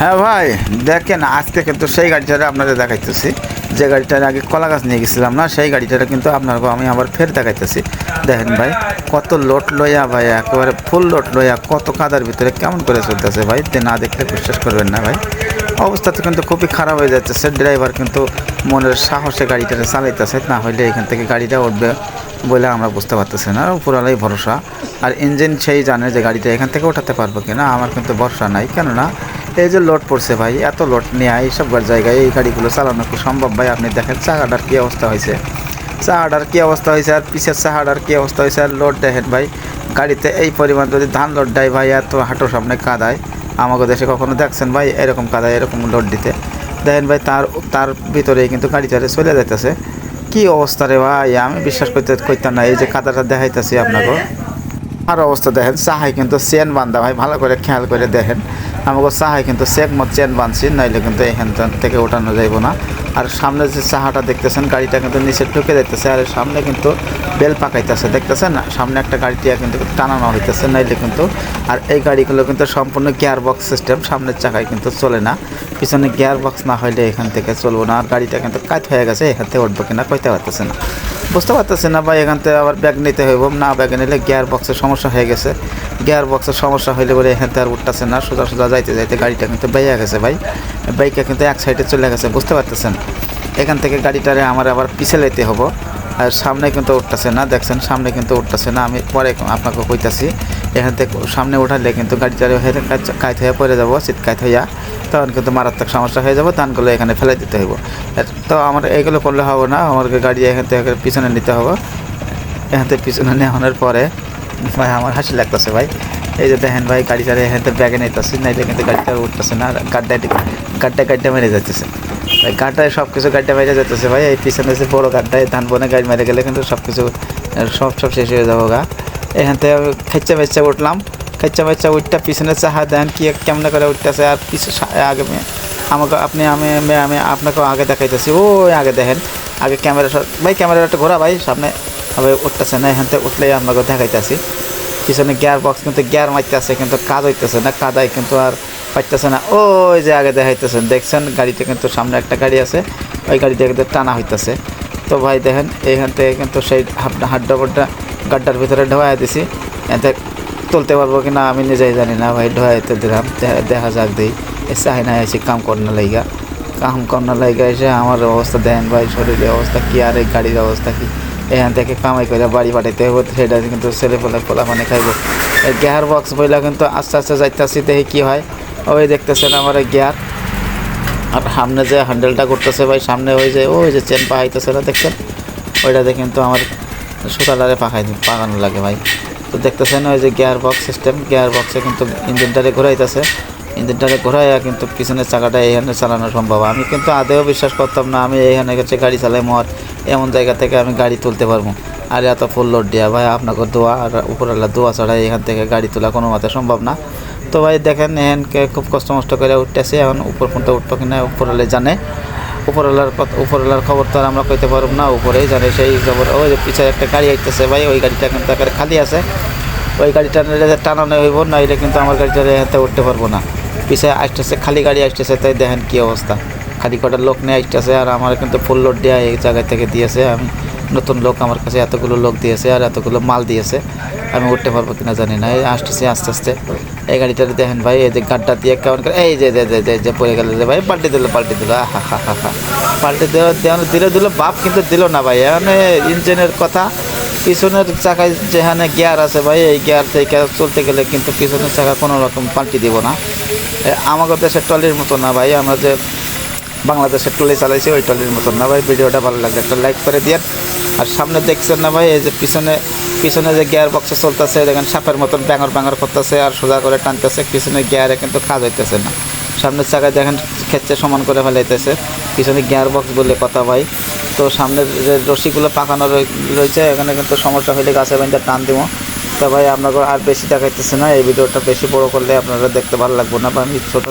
হ্যাঁ ভাই, দেখেন, আজকে কিন্তু সেই গাড়িটা আপনাদের দেখাইতেছি। যে গাড়িটার আগে কলা গাছ নিয়ে গেছিলাম না, সেই গাড়িটা কিন্তু আপনার আমি আবার ফের দেখাইতেছি। দেখেন ভাই, কত লোট লইয়া ভাই, একেবারে ফুল লোট লইয়া কত কাদার ভিতরে কেমন করে চলতেছে ভাই, তে না দেখলে বিশ্বাস করবেন না ভাই। অবস্থা তো কিন্তু খুবই খারাপ হয়ে যাচ্ছে ড্রাইভার কিন্তু মনের সাহসে গাড়িটা চালাইতেছে, না হইলে এখান থেকে গাড়িটা উঠবে বলে আমরা বুঝতে পারতেছি না উপরালাই ভরসা। আর ইঞ্জিন সেই জানে যে গাড়িটা এখান থেকে ওঠাতে পারব কিনা, আমার কিন্তু ভরসা নাই, কেননা এই যে লোড পড়ছে ভাই, এত লোড নেওয়া এইসব জায়গায় এই গাড়িগুলো চালানো খুব সম্ভব ভাই? আপনি দেখেন চাকাটার কী অবস্থা হয়েছে। চাহাটার কী অবস্থা হয়েছে আর পিছের চাহাটার কী অবস্থা হয়েছে আর লোড দেখেন ভাই, গাড়িতে এই পরিমাণ যদি ধান লোড দেয় ভাই, এত হাঁটোর সামনে কাদায়। আমাকে দেশে কখনো দেখছেন ভাই, এরকম কাদায়, এরকম লোড দিতে। দেখেন ভাই, তার তার ভিতরেই কিন্তু গাড়িটারে চলে যাইতেছে। কি অবস্থা রে ভাই? আমি বিশ্বাস করতে করতাম না, এই যে কাদাটা দেখাইতেছি আপনাকে আর অবস্থা দেখেন চাহাই কিন্তু চেন বান্ধা ভাই, ভালো করে খেয়াল করে দেখেন। আমাকে চাহাই কিন্তু চেক মত চেন বাঁধছি নাইলে কিন্তু এখান থেকে ওঠানো যাইব না। আর সামনে যে চাহাটা দেখতেছেন, গাড়িটা কিন্তু নিচে ঢুকে যাইতেছে, আর সামনে কিন্তু বেল পাকাইতেছে, দেখতেছেন? সামনে একটা গাড়িটিয়া কিন্তু টানানো হইতেছে, নাইলে কিন্তু। আর এই গাড়িগুলো কিন্তু সম্পূর্ণ গিয়ার বক্স সিস্টেম সামনের চাকায় কিন্তু চলে না। পিছনে গিয়ার বক্স না হইলে এখান থেকে চলবো না, আর গাড়িটা কিন্তু কাজ হয়ে গেছে, এখান থেকে উঠবো কিনা কইতে পারতেছে না। বুঝতে পারতেছে না ভাই, এখান থেকে আবার ব্যাগ নিতে হইব, না ব্যাগ নিলে গিয়ার বক্সের সমস্যা হয়ে গেছে। গিয়ার বক্সের সমস্যা হইলে বলে এখান থেকে আর উঠতেছে না, সোজা সোজা যাইতে যাইতে গাড়িটা কিন্তু বাইয়া গেছে ভাই। বাইকটা কিন্তু এক সাইডে চলে গেছে, বুঝতে পারতেছেন? এখান থেকে গাড়িটারে আমার আবার পিছে লাইতে হব আর সামনে কিন্তু উঠতেছে না, দেখছেন, সামনে কিন্তু উঠতেছে না, আমি পরে আপনাকে কইতাছি। এখান থেকে সামনে উঠালে কিন্তু গাড়িটারে কায়ত হয়ে পড়ে যাব চিৎকায়ত হইয়া। তখন কিন্তু মারাত্মক সমস্যা হয়ে যাব তখনগুলো এখানে ফেলে দিতে হইব। তো আমার এইগুলো করলে হবে না আমাকে গাড়ি এখান থেকে পিছনে নিতে হবে। এখান থেকে পিছনে নেওয়ানোর পরে, ভাই, আমার হাসি লাগতেছে, ভাই। এই যে দেখেন ভাই গাড়িটারে এখান থেকে ব্যাগে নিতেছি, নাইলে কিন্তু গাড়িটা উঠতেছে না গাড্ডায় গাড্ডা গাড্ডা মেরে যাচ্ছে ভাই, গাড্ডায় সব কিছু গাড্ডা মেরে যাচ্ছে ভাই। এই পিছনে যে বড়ো গাড্ডায় ধান বনে গাড়ি মেরে গেলে কিন্তু সব কিছু সব সব শেষ হয়ে যাব গা এখান থেকে আমি খেচ্চা বেচ্চা উঠলাম। খেচ্চা বেচ্চা উঠটা পিছনে চাহা দেন, কি কেমন করে উঠতেছে, আর পিছু আগে আমাকে আপনি, আমি আমি আপনাকেও আগে দেখাইতেছি। ওই আগে দেখেন, আগে ক্যামেরা ভাই, ক্যামেরাটা ঘোরা ভাই, সামনে হবে উঠতেছে না, এখান থেকে উঠলেই আপনাকে দেখাইতেছি। পিছনে গিয়ার বক্স কিন্তু গিয়ার মারতেছে, কিন্তু কাজ হইতেছে না, কাদায় কিন্তু আর পাইতেছে না। ওই যে আগে দেখাইতেছেন, দেখছেন, গাড়িতে কিন্তু সামনে একটা গাড়ি আছে, ওই গাড়িতে কিন্তু টানা হইতেছে। তো ভাই দেখেন, এখান থেকে কিন্তু সেই হাড্ডা ডবরটা গাড্ডার ভিতরে ঢোয়া দিছি, এতে তুলতে পারব কি না আমি নিজেই জানি না ভাই ঢোয়াইতে দিলাম দেখা যাক দিই। এসে না এসে কাম করনা লাইগা। কাম করনা লাইগা এসে আমার অবস্থা দেন ভাই, শরীরের অবস্থা কি আর এই গাড়ির অবস্থা কি? এখান থেকে কামাই করে বাড়ি পাঠাইতে হবে সেটা কিন্তু ছেলে ফেলে পোলা মানে খাইব। এই গিয়ার বক্স বইলা কিন্তু আস্তে আস্তে যাইতেছি, দেখি কী হয়। ওই দেখতেছেন আমার গিয়ার। আর সামনে যে হ্যান্ডেলটা করতেছে ভাই, সামনে ওই যে ওই যে চেন পাহাইতেছে না দেখছেন? ওইটাতে কিন্তু আমার সুতাটারে পাখাই, পাকানো লাগে ভাই। তো দেখতেছেন ওই যে গিয়ার বক্স সিস্টেম গিয়ার বক্সে কিন্তু ইঞ্জিনটারে ঘোরাইতেছে। ইঞ্জিনটারে ঘোরাইয়া কিন্তু পিছনের চাকাটা এইখানে চালানো সম্ভব। আমি কিন্তু আদেও বিশ্বাস করতাম না, আমি এইখানে গেছে গাড়ি চালাই মর এমন জায়গা থেকে আমি গাড়ি তুলতে পারব। আর এত ফুল লোড দেওয়া ভাই, আপনাকে দোয়া আর উপরওয়ালা দোয়া ছাড়া এখান থেকে গাড়ি তোলা কোনো মতে সম্ভব না। তো ভাই, দেখেন এখানকে খুব কষ্ট মষ্ট করে উঠতেছে, এখন উপর পর্যন্ত উঠবো কিনা, উপরওয়ালে জানে। উপরওয়ালার উপরওয়ালার খবর তো আর আমরা কইতে পারব না। উপরেই জানে সেই খবর। ওই যে পিছনে একটা গাড়ি আইতেছে, ভাই, ওই গাড়িটা কিন্তু একেবারে খালি আছে। ওই গাড়িটা টানানো হইব না এটা কিন্তু আমার গাড়িটা এতে উঠতে পারব না। পিছিয়ে আসতেছে, খালি গাড়ি আসতেছে, তাই দেখেন কী অবস্থা। খালি কটা লোক নিয়ে আসতেছে, আর আমার কিন্তু ফুল লোড দেওয়া এই জায়গা থেকে দিয়েছে। আমি নতুন লোক আমার কাছে এতগুলো লোক দিয়েছে আর এতগুলো মাল দিয়েছে। আমি উঠতে পারব কিনা জানি না। এই আসতেছি, আস্তে আস্তে। এই গাড়িটাতে দেখেন ভাই, এই যে গাড্ডা দিয়ে কেমন করে এই যে যে পড়ে গেল যে ভাই, পাল্টে দিল পাল্টে দিল। হা হা হা হা। পাল্টে দেওয়ানো দিল দিল, বাপ কিন্তু দিল না ভাই। এখানে ইঞ্জিনের কথা, পিছনের চাকায় যেখানে গিয়ার আছে ভাই, এই গিয়ার থেকে চলতে গেলে কিন্তু পিছনের চাকা কোনো রকম পাল্টি দিব না। আমাদের দেশের টলির মতো না ভাই, আমরা যে বাংলাদেশের টলি চালাইছি, ওই টলির মতো না ভাই। ভিডিওটা ভালো লাগলে একটা লাইক করে দিয়ে আর সামনে দেখছেন না ভাই, এই যে পিছনে পিছনে যে গিয়ার বক্সে চলতেছে, দেখেন সাপের মতন ব্যাঙর ব্যাঙর করতেছে আর সোজা করে টানতেছে, পিছনে গিয়ারে কিন্তু কাজ হইতেছে না। সামনের চাকায় দেখেন খেচ্ছে সমান করে ফেলাইতেছে। পিছনে গিয়ার বক্স বলে কথা ভাই। তো সামনের যে রশিগুলো পাকানো রয়েছে, এখানে কিন্তু সমস্যা হইলে গাছে বাইন্দা টান দিব। তো ভাই, আপনাকে আর বেশি দেখাইতেছে না, এই ভিডিওটা বেশি বড় করলে আপনারা দেখতে ভালো লাগবে না বা আমি ছোটো